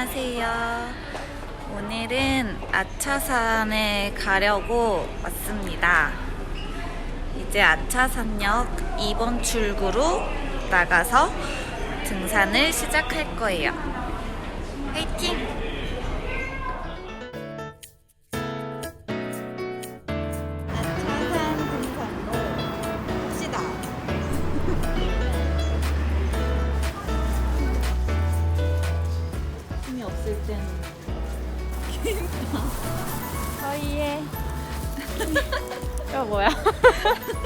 안녕하세요. 오늘은 아차산에 가려고 왔습니다. 이제 아차산역 2번 출구로 나가서 등산을 시작할 거예요. 화이팅! 뭐야?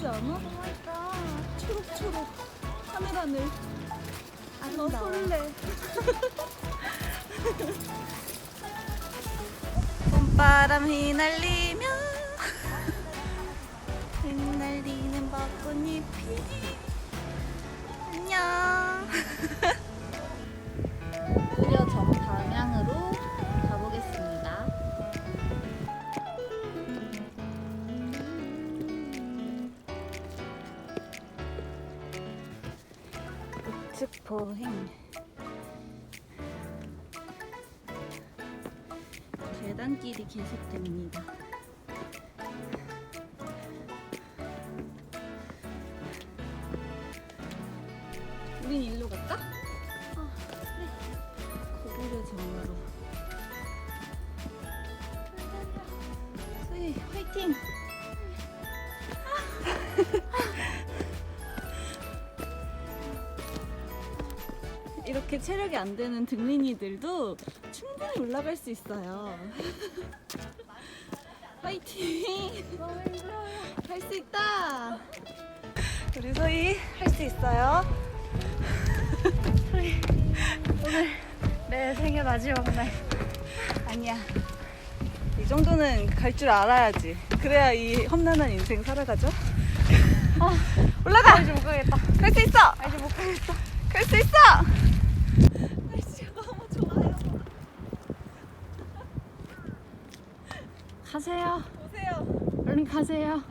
예쁘지 않아? 너무했다. 초록초록 하늘하늘. 아, 너 설레. 봄바람 휘날리며 보행 계단길이 계속됩니다. 우린 일로 갈까? 아, 네. 고구려 정으로. 수희 화이팅! 이렇게 체력이 안 되는 등린이들도 충분히 올라갈 수 있어요. 힘들어요. 할수 있다! 우리 소희 할 수 있어요. 내 생애 마지막 날. 아니야. 이 정도는 갈 줄 알아야지. 그래야 이 험난한 인생 살아가죠. 올라가! 이제 못 가겠다. 갈 수 있어! 아, 이제 못 가겠다. 갈 수 있어! 날씨가 너무 좋아요. 가세요. 보세요. 얼른 가세요.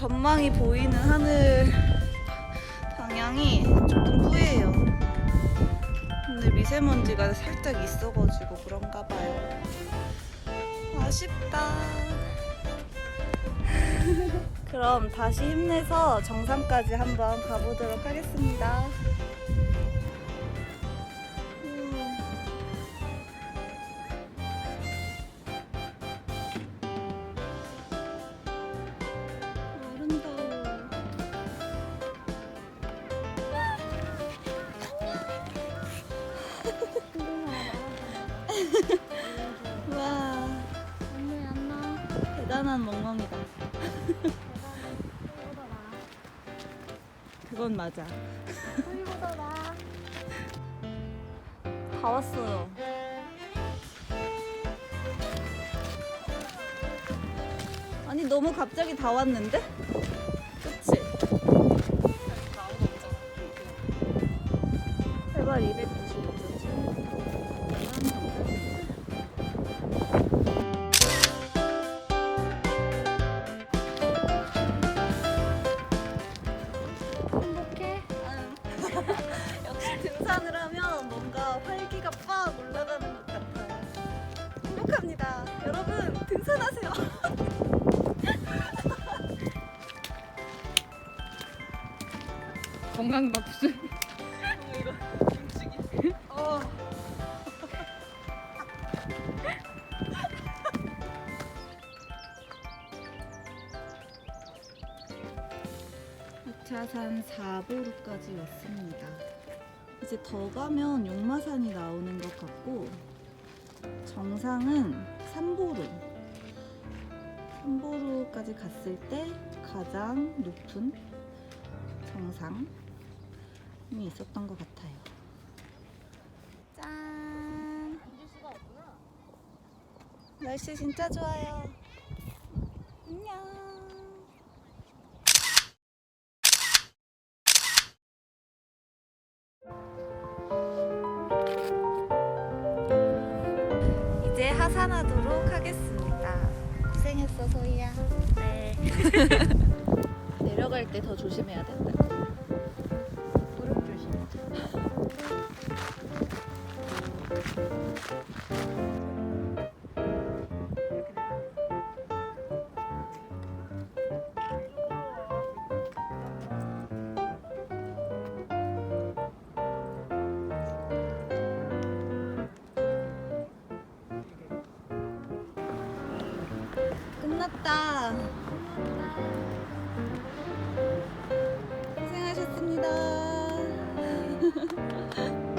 전망이 보이는 하늘 방향이 조금 뿌예요. 오늘 미세먼지가 살짝 있어가지고 그런가 봐요. 아쉽다. 그럼 다시 힘내서 정상까지 한번 가보도록 하겠습니다. 와, 언니 안녕. 대단한 멍멍이다. 그건 맞아. 소희보다 나. 다 왔어요. 아니 너무 갑자기 다 왔는데? 등산을 하면 뭔가 활기가 빡 올라가는 것 같아요. 행복합니다. 여러분, 등산하세요. 건강 밥술. 자산 4보루까지 왔습니다. 이제 더 가면 용마산이 나오는 것 같고 정상은 3보루. 3보루까지 갔을 때 가장 높은 정상이 있었던 것 같아요. 짠! 날씨 진짜 좋아요. 안녕. 하산하도록 하겠습니다. 고생했어, 소희야. 네. 내려갈 때 더 조심해야 된다. 끝났다. 고생하셨습니다.